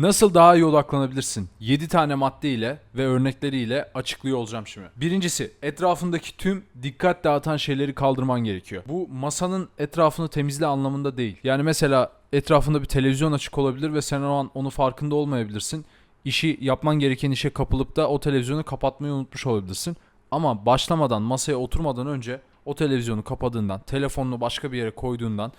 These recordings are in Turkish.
Nasıl daha iyi odaklanabilirsin? 7 tane madde ile ve örnekleriyle açıklıyor olacağım şimdi. Birincisi, etrafındaki tüm dikkat dağıtan şeyleri kaldırman gerekiyor. Bu masanın etrafını temizle anlamında değil. Yani mesela etrafında bir televizyon açık olabilir ve sen o an onu farkında olmayabilirsin. İşi yapman gereken işe kapılıp da o televizyonu kapatmayı unutmuş olabilirsin. Ama başlamadan, masaya oturmadan önce o televizyonu kapadığından, telefonunu başka bir yere koyduğundan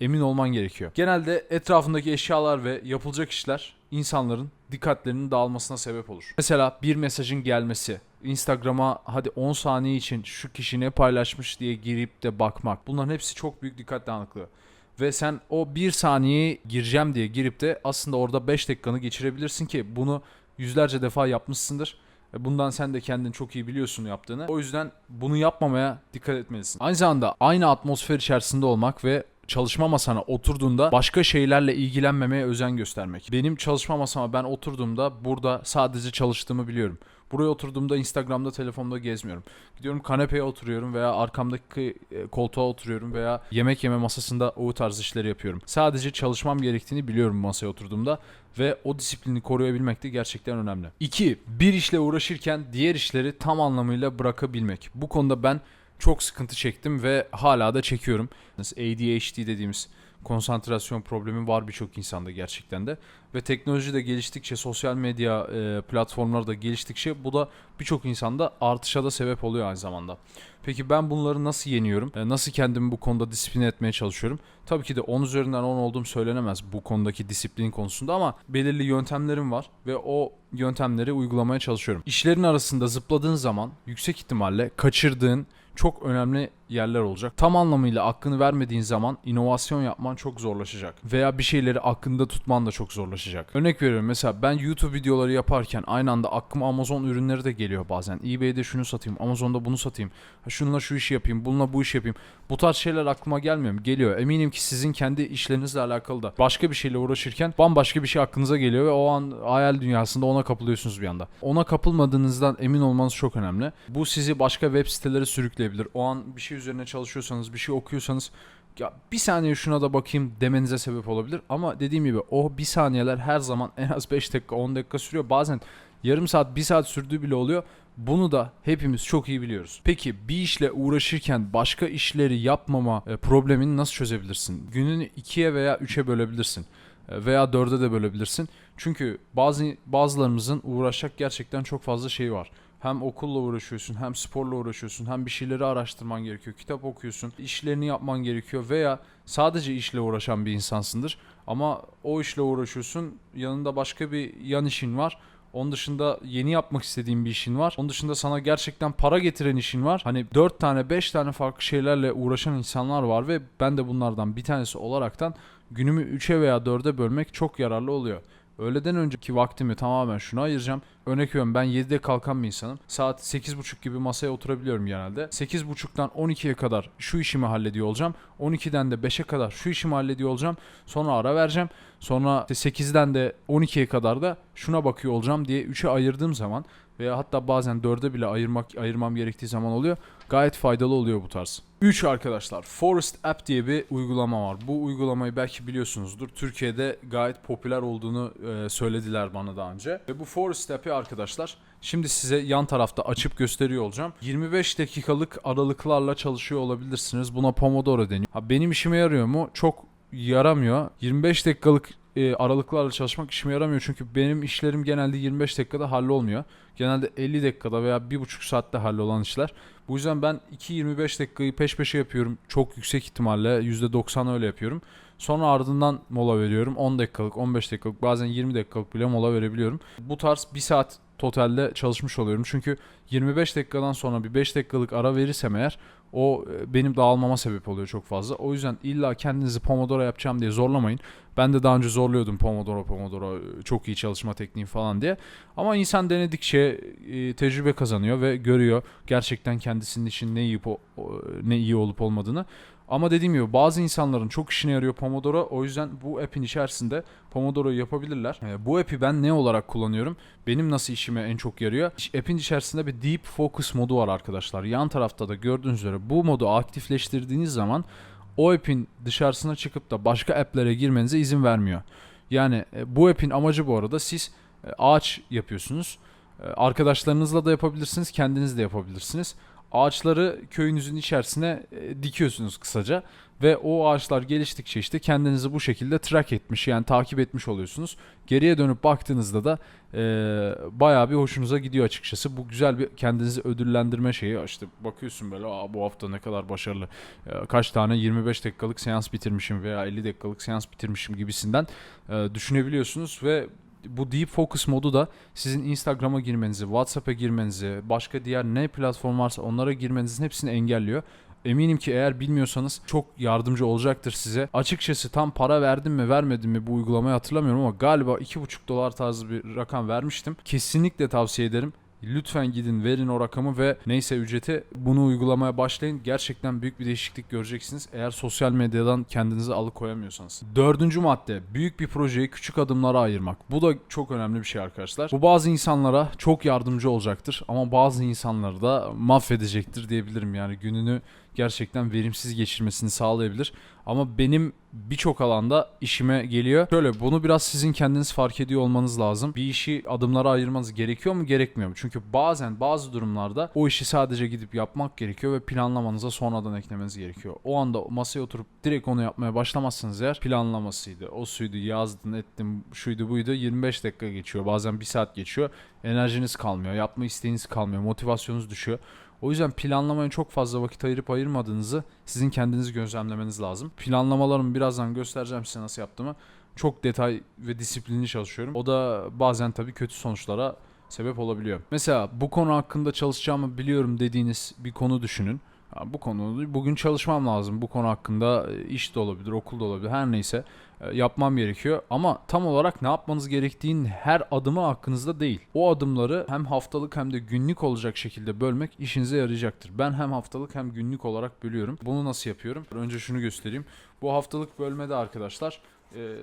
emin olman gerekiyor. Genelde etrafındaki eşyalar ve yapılacak işler insanların dikkatlerinin dağılmasına sebep olur. Mesela bir mesajın gelmesi, Instagram'a hadi 10 saniye için şu kişi ne paylaşmış diye girip de bakmak. Bunların hepsi çok büyük dikkat dağınıklığı. Ve sen o bir saniye gireceğim diye girip de aslında orada 5 dakikanı geçirebilirsin ki bunu yüzlerce defa yapmışsındır. Ve Bundan sen de kendin çok iyi biliyorsun yaptığını. O yüzden bunu yapmamaya dikkat etmelisin. Aynı zamanda aynı atmosfer içerisinde olmak ve çalışma masana oturduğunda başka şeylerle ilgilenmemeye özen göstermek. Benim çalışma masama ben oturduğumda burada sadece çalıştığımı biliyorum. Buraya oturduğumda Instagram'da telefonda gezmiyorum. Gidiyorum kanepeye oturuyorum veya arkamdaki e, koltuğa oturuyorum veya yemek yeme masasında o tarz işleri yapıyorum. Sadece çalışmam gerektiğini biliyorum masaya oturduğumda ve o disiplini koruyabilmek de gerçekten önemli. 2. Bir işle uğraşırken diğer işleri tam anlamıyla bırakabilmek. Bu konuda ben çok sıkıntı çektim ve hala da çekiyorum. ADHD dediğimiz konsantrasyon problemi var birçok insanda gerçekten de. Ve teknoloji de geliştikçe, sosyal medya e, platformları da geliştikçe bu da birçok insanda artışa da sebep oluyor aynı zamanda. Peki ben bunları nasıl yeniyorum? E, nasıl kendimi bu konuda disipline etmeye çalışıyorum? Tabii ki de 10 üzerinden 10 olduğum söylenemez bu konudaki disiplin konusunda ama belirli yöntemlerim var ve o yöntemleri uygulamaya çalışıyorum. İşlerin arasında zıpladığın zaman yüksek ihtimalle kaçırdığın çok önemli yerler olacak. Tam anlamıyla aklını vermediğin zaman inovasyon yapman çok zorlaşacak. Veya bir şeyleri aklında tutman da çok zorlaşacak. Örnek veriyorum mesela ben YouTube videoları yaparken aynı anda aklıma Amazon ürünleri de geliyor bazen. eBay'de şunu satayım, Amazon'da bunu satayım. Şununla şu işi yapayım, bununla bu işi yapayım. Bu tarz şeyler aklıma gelmiyor mu? Geliyor. Eminim ki sizin kendi işlerinizle alakalı da başka bir şeyle uğraşırken bambaşka bir şey aklınıza geliyor ve o an hayal dünyasında ona kapılıyorsunuz bir anda. Ona kapılmadığınızdan emin olmanız çok önemli. Bu sizi başka web sitelere sürükleyebilir. O an bir şey üzerine çalışıyorsanız, bir şey okuyorsanız ya bir saniye şuna da bakayım demenize sebep olabilir. Ama dediğim gibi o bir saniyeler her zaman en az 5 dakika 10 dakika sürüyor. Bazen yarım saat 1 saat sürdüğü bile oluyor. Bunu da hepimiz çok iyi biliyoruz. Peki bir işle uğraşırken başka işleri yapmama e, problemini nasıl çözebilirsin? Gününü ikiye veya üçe bölebilirsin. E, Veya dörde de bölebilirsin. Çünkü bazı bazılarımızın uğraşacak gerçekten çok fazla şey var. Hem okulla uğraşıyorsun, hem sporla uğraşıyorsun, hem bir şeyleri araştırman gerekiyor, kitap okuyorsun, işlerini yapman gerekiyor veya sadece işle uğraşan bir insansındır. Ama o işle uğraşıyorsun, yanında başka bir yan işin var. Onun dışında yeni yapmak istediğin bir işin var. Onun dışında sana gerçekten para getiren işin var. Hani 4 tane 5 tane farklı şeylerle uğraşan insanlar var ve ben de bunlardan bir tanesi olaraktan günümü 3'e veya 4'e bölmek çok yararlı oluyor. Öğleden önceki vaktimi tamamen şuna ayıracağım. Örnek veriyorum ben 7'de kalkan bir insanım. Saat 8.30 gibi masaya oturabiliyorum genelde. 8.30'dan 12'ye kadar şu işimi hallediyor olacağım. 12'den de 5'e kadar şu işimi hallediyor olacağım. Sonra ara vereceğim. Sonra işte 8'den de 12'ye kadar da şuna bakıyor olacağım diye 3'e ayırdığım zaman veya hatta bazen 4'e bile ayırmak ayırmam gerektiği zaman oluyor. Gayet faydalı oluyor bu tarz. 3 arkadaşlar Forest App diye bir uygulama var. Bu uygulamayı belki biliyorsunuzdur. Türkiye'de gayet popüler olduğunu e, söylediler bana daha önce. Ve bu Forest App'i arkadaşlar şimdi size yan tarafta açıp gösteriyor olacağım. 25 dakikalık aralıklarla çalışıyor olabilirsiniz. Buna Pomodoro deniyor. Ha, benim işime yarıyor mu? Çok yaramıyor. 25 dakikalık e, aralıklarla çalışmak işime yaramıyor çünkü benim işlerim genelde 25 dakikada hallolmuyor. Genelde 50 dakikada veya 1,5 saatte hallolan işler. Bu yüzden ben 2-25 dakikayı peş peşe yapıyorum. Çok yüksek ihtimalle %90 öyle yapıyorum. Sonra ardından mola veriyorum. 10 dakikalık, 15 dakikalık, bazen 20 dakikalık bile mola verebiliyorum. Bu tarz 1 saat totalde çalışmış oluyorum. Çünkü 25 dakikadan sonra bir 5 dakikalık ara verirsem eğer o e, benim dağılmama sebep oluyor çok fazla. O yüzden illa kendinizi Pomodoro yapacağım diye zorlamayın. Ben de daha önce zorluyordum Pomodoro Pomodoro e, çok iyi çalışma tekniği falan diye. Ama insan denedikçe e, tecrübe kazanıyor ve görüyor gerçekten kendisinin için ne iyi ne iyi olup olmadığını. Ama dediğim gibi bazı insanların çok işine yarıyor Pomodoro. O yüzden bu app'in içerisinde Pomodoro'yu yapabilirler. E, bu app'i ben ne olarak kullanıyorum? Benim nasıl işime en çok yarıyor? App'in içerisinde bir Deep Focus modu var arkadaşlar. Yan tarafta da gördüğünüz üzere bu modu aktifleştirdiğiniz zaman o app'in dışarısına çıkıp da başka app'lere girmenize izin vermiyor. Yani e, bu app'in amacı bu arada siz e, ağaç yapıyorsunuz. E, Arkadaşlarınızla da yapabilirsiniz, kendiniz de yapabilirsiniz. Ağaçları köyünüzün içerisine e, dikiyorsunuz kısaca ve o ağaçlar geliştikçe işte kendinizi bu şekilde track etmiş yani takip etmiş oluyorsunuz. Geriye dönüp baktığınızda da e, bayağı bir hoşunuza gidiyor açıkçası. Bu güzel bir kendinizi ödüllendirme şeyi. İşte bakıyorsun böyle Aa, bu hafta ne kadar başarılı. E, kaç tane 25 dakikalık seans bitirmişim veya 50 dakikalık seans bitirmişim gibisinden e, düşünebiliyorsunuz ve bu Deep Focus modu da sizin Instagram'a girmenizi, WhatsApp'a girmenizi, başka diğer ne platform varsa onlara girmenizin hepsini engelliyor. Eminim ki eğer bilmiyorsanız çok yardımcı olacaktır size. Açıkçası tam para verdim mi vermedim mi bu uygulamayı hatırlamıyorum ama galiba 2,5 dolar tarzı bir rakam vermiştim. Kesinlikle tavsiye ederim. Lütfen gidin verin o rakamı ve neyse ücreti bunu uygulamaya başlayın. Gerçekten büyük bir değişiklik göreceksiniz eğer sosyal medyadan kendinizi alıkoyamıyorsanız. Dördüncü madde büyük bir projeyi küçük adımlara ayırmak. Bu da çok önemli bir şey arkadaşlar. Bu bazı insanlara çok yardımcı olacaktır ama bazı insanları da mahvedecektir diyebilirim. Yani gününü gerçekten verimsiz geçirmesini sağlayabilir. Ama benim birçok alanda işime geliyor. Şöyle bunu biraz sizin kendiniz fark ediyor olmanız lazım. Bir işi adımlara ayırmanız gerekiyor mu gerekmiyor mu? Çünkü bazen bazı durumlarda o işi sadece gidip yapmak gerekiyor ve planlamanıza sonradan eklemeniz gerekiyor. O anda masaya oturup direkt onu yapmaya başlamazsınız eğer planlamasıydı, o suydu, yazdın, ettim, şuydu buydu 25 dakika geçiyor. Bazen bir saat geçiyor. Enerjiniz kalmıyor, yapma isteğiniz kalmıyor, motivasyonunuz düşüyor. O yüzden planlamaya çok fazla vakit ayırıp ayırmadığınızı sizin kendiniz gözlemlemeniz lazım. Planlamalarımı birazdan göstereceğim size nasıl yaptığımı. Çok detay ve disiplinli çalışıyorum. O da bazen tabii kötü sonuçlara sebep olabiliyor. Mesela bu konu hakkında çalışacağımı biliyorum dediğiniz bir konu düşünün. Bu konu bugün çalışmam lazım. Bu konu hakkında e, iş de olabilir, okul da olabilir. Her neyse e, yapmam gerekiyor. Ama tam olarak ne yapmanız gerektiğinin her adımı hakkınızda değil. O adımları hem haftalık hem de günlük olacak şekilde bölmek işinize yarayacaktır. Ben hem haftalık hem günlük olarak bölüyorum. Bunu nasıl yapıyorum? Önce şunu göstereyim. Bu haftalık bölmede arkadaşlar e,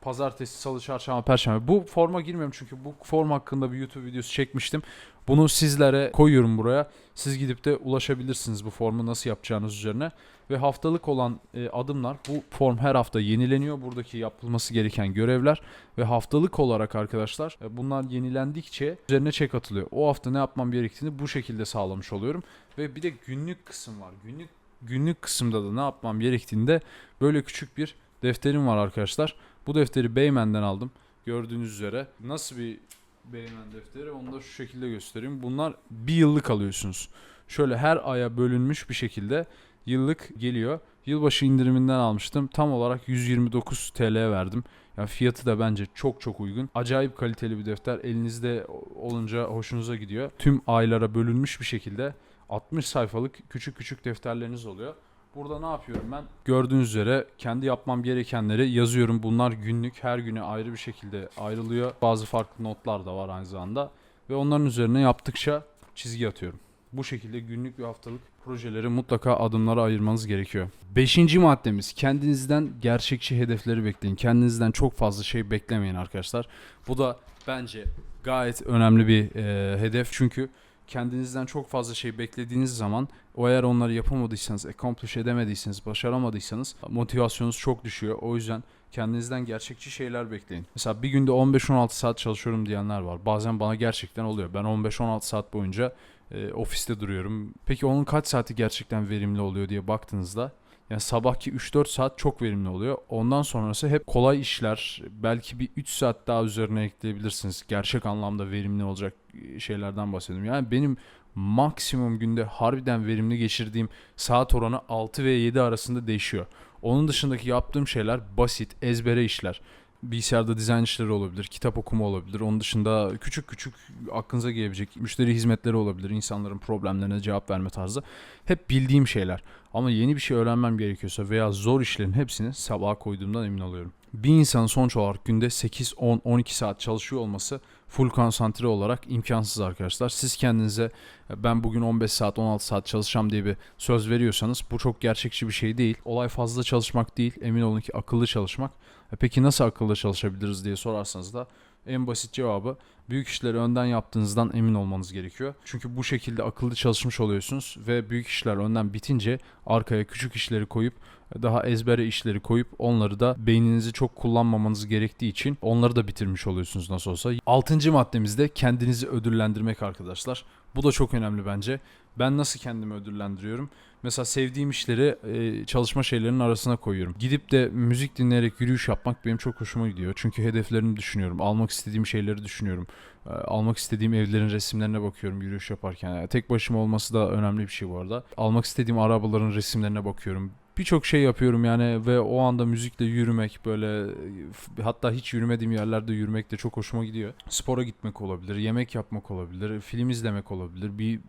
pazartesi, salı, çarşamba, perşembe. Bu forma girmiyorum çünkü bu form hakkında bir YouTube videosu çekmiştim. Bunu sizlere koyuyorum buraya. Siz gidip de ulaşabilirsiniz bu formu nasıl yapacağınız üzerine. Ve haftalık olan e, adımlar bu form her hafta yenileniyor. Buradaki yapılması gereken görevler ve haftalık olarak arkadaşlar e, bunlar yenilendikçe üzerine çek atılıyor. O hafta ne yapmam gerektiğini bu şekilde sağlamış oluyorum. Ve bir de günlük kısım var. Günlük günlük kısımda da ne yapmam gerektiğinde böyle küçük bir defterim var arkadaşlar. Bu defteri Beymen'den aldım. Gördüğünüz üzere nasıl bir Beymen defteri onu da şu şekilde göstereyim. Bunlar bir yıllık alıyorsunuz. Şöyle her aya bölünmüş bir şekilde yıllık geliyor. Yılbaşı indiriminden almıştım. Tam olarak 129 TL verdim. Yani fiyatı da bence çok çok uygun. Acayip kaliteli bir defter. Elinizde olunca hoşunuza gidiyor. Tüm aylara bölünmüş bir şekilde 60 sayfalık küçük küçük defterleriniz oluyor. Burada ne yapıyorum ben? Gördüğünüz üzere kendi yapmam gerekenleri yazıyorum. Bunlar günlük her güne ayrı bir şekilde ayrılıyor. Bazı farklı notlar da var aynı zamanda. Ve onların üzerine yaptıkça çizgi atıyorum. Bu şekilde günlük ve haftalık projeleri mutlaka adımlara ayırmanız gerekiyor. Beşinci maddemiz kendinizden gerçekçi hedefleri bekleyin. Kendinizden çok fazla şey beklemeyin arkadaşlar. Bu da bence gayet önemli bir e, hedef. Çünkü kendinizden çok fazla şey beklediğiniz zaman o eğer onları yapamadıysanız, accomplish edemediyseniz, başaramadıysanız motivasyonunuz çok düşüyor. O yüzden kendinizden gerçekçi şeyler bekleyin. Mesela bir günde 15-16 saat çalışıyorum diyenler var. Bazen bana gerçekten oluyor. Ben 15-16 saat boyunca e, ofiste duruyorum. Peki onun kaç saati gerçekten verimli oluyor diye baktığınızda yani sabahki 3-4 saat çok verimli oluyor. Ondan sonrası hep kolay işler. Belki bir 3 saat daha üzerine ekleyebilirsiniz. Gerçek anlamda verimli olacak şeylerden bahsediyorum. Yani benim maksimum günde harbiden verimli geçirdiğim saat oranı 6 ve 7 arasında değişiyor. Onun dışındaki yaptığım şeyler basit, ezbere işler. Bilgisayarda dizayn işleri olabilir, kitap okuma olabilir. Onun dışında küçük küçük aklınıza gelebilecek müşteri hizmetleri olabilir. insanların problemlerine cevap verme tarzı. Hep bildiğim şeyler. Ama yeni bir şey öğrenmem gerekiyorsa veya zor işlerin hepsini sabaha koyduğumdan emin oluyorum. Bir insanın sonuç olarak günde 8, 10, 12 saat çalışıyor olması full konsantre olarak imkansız arkadaşlar. Siz kendinize ben bugün 15 saat 16 saat çalışacağım diye bir söz veriyorsanız bu çok gerçekçi bir şey değil. Olay fazla çalışmak değil emin olun ki akıllı çalışmak. E Peki nasıl akıllı çalışabiliriz diye sorarsanız da En basit cevabı büyük işleri önden yaptığınızdan emin olmanız gerekiyor. Çünkü bu şekilde akıllı çalışmış oluyorsunuz ve büyük işler önden bitince arkaya küçük işleri koyup daha ezbere işleri koyup onları da beyninizi çok kullanmamanız gerektiği için onları da bitirmiş oluyorsunuz nasıl olsa. Altıncı maddemiz de kendinizi ödüllendirmek arkadaşlar. Bu da çok önemli bence. Ben nasıl kendimi ödüllendiriyorum? Mesela sevdiğim işleri e, çalışma şeylerinin arasına koyuyorum. Gidip de müzik dinleyerek yürüyüş yapmak benim çok hoşuma gidiyor. Çünkü hedeflerimi düşünüyorum. Almak istediğim şeyleri düşünüyorum. E, almak istediğim evlerin resimlerine bakıyorum yürüyüş yaparken. Yani tek başıma olması da önemli bir şey bu arada. Almak istediğim arabaların resimlerine bakıyorum. Birçok şey yapıyorum yani ve o anda müzikle yürümek böyle hatta hiç yürümediğim yerlerde yürümek de çok hoşuma gidiyor. Spora gitmek olabilir, yemek yapmak olabilir, film izlemek olabilir, bir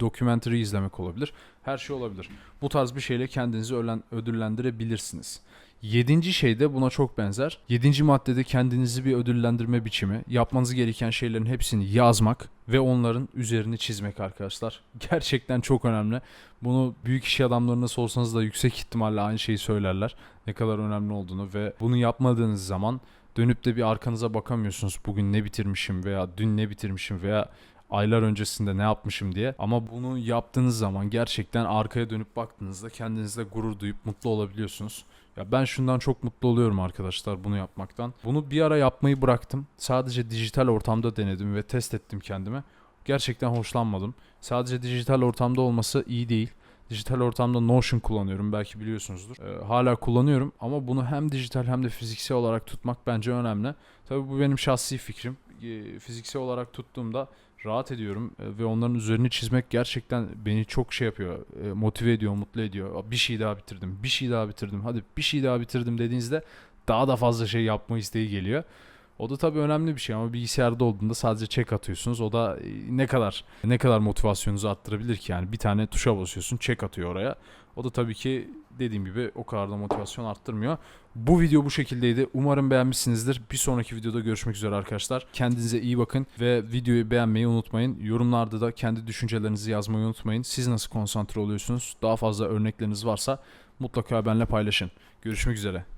documentary izlemek olabilir. Her şey olabilir. Bu tarz bir şeyle kendinizi ölen, ödüllendirebilirsiniz. Yedinci şey de buna çok benzer. Yedinci maddede kendinizi bir ödüllendirme biçimi. Yapmanız gereken şeylerin hepsini yazmak ve onların üzerini çizmek arkadaşlar. Gerçekten çok önemli. Bunu büyük iş adamlarına sorsanız da yüksek ihtimalle aynı şeyi söylerler. Ne kadar önemli olduğunu ve bunu yapmadığınız zaman dönüp de bir arkanıza bakamıyorsunuz. Bugün ne bitirmişim veya dün ne bitirmişim veya aylar öncesinde ne yapmışım diye. Ama bunu yaptığınız zaman gerçekten arkaya dönüp baktığınızda kendinizle gurur duyup mutlu olabiliyorsunuz. Ya ben şundan çok mutlu oluyorum arkadaşlar bunu yapmaktan. Bunu bir ara yapmayı bıraktım. Sadece dijital ortamda denedim ve test ettim kendime. Gerçekten hoşlanmadım. Sadece dijital ortamda olması iyi değil. Dijital ortamda Notion kullanıyorum belki biliyorsunuzdur. Ee, hala kullanıyorum ama bunu hem dijital hem de fiziksel olarak tutmak bence önemli. Tabii bu benim şahsi fikrim. Ee, fiziksel olarak tuttuğumda rahat ediyorum e, ve onların üzerini çizmek gerçekten beni çok şey yapıyor, e, motive ediyor, mutlu ediyor. Bir şey daha bitirdim, bir şey daha bitirdim, hadi bir şey daha bitirdim dediğinizde daha da fazla şey yapma isteği geliyor. O da tabii önemli bir şey ama bilgisayarda olduğunda sadece check atıyorsunuz. O da e, ne kadar ne kadar motivasyonunuzu arttırabilir ki yani bir tane tuşa basıyorsun check atıyor oraya. O da tabii ki dediğim gibi o kadar da motivasyon arttırmıyor. Bu video bu şekildeydi. Umarım beğenmişsinizdir. Bir sonraki videoda görüşmek üzere arkadaşlar. Kendinize iyi bakın ve videoyu beğenmeyi unutmayın. Yorumlarda da kendi düşüncelerinizi yazmayı unutmayın. Siz nasıl konsantre oluyorsunuz? Daha fazla örnekleriniz varsa mutlaka benimle paylaşın. Görüşmek üzere.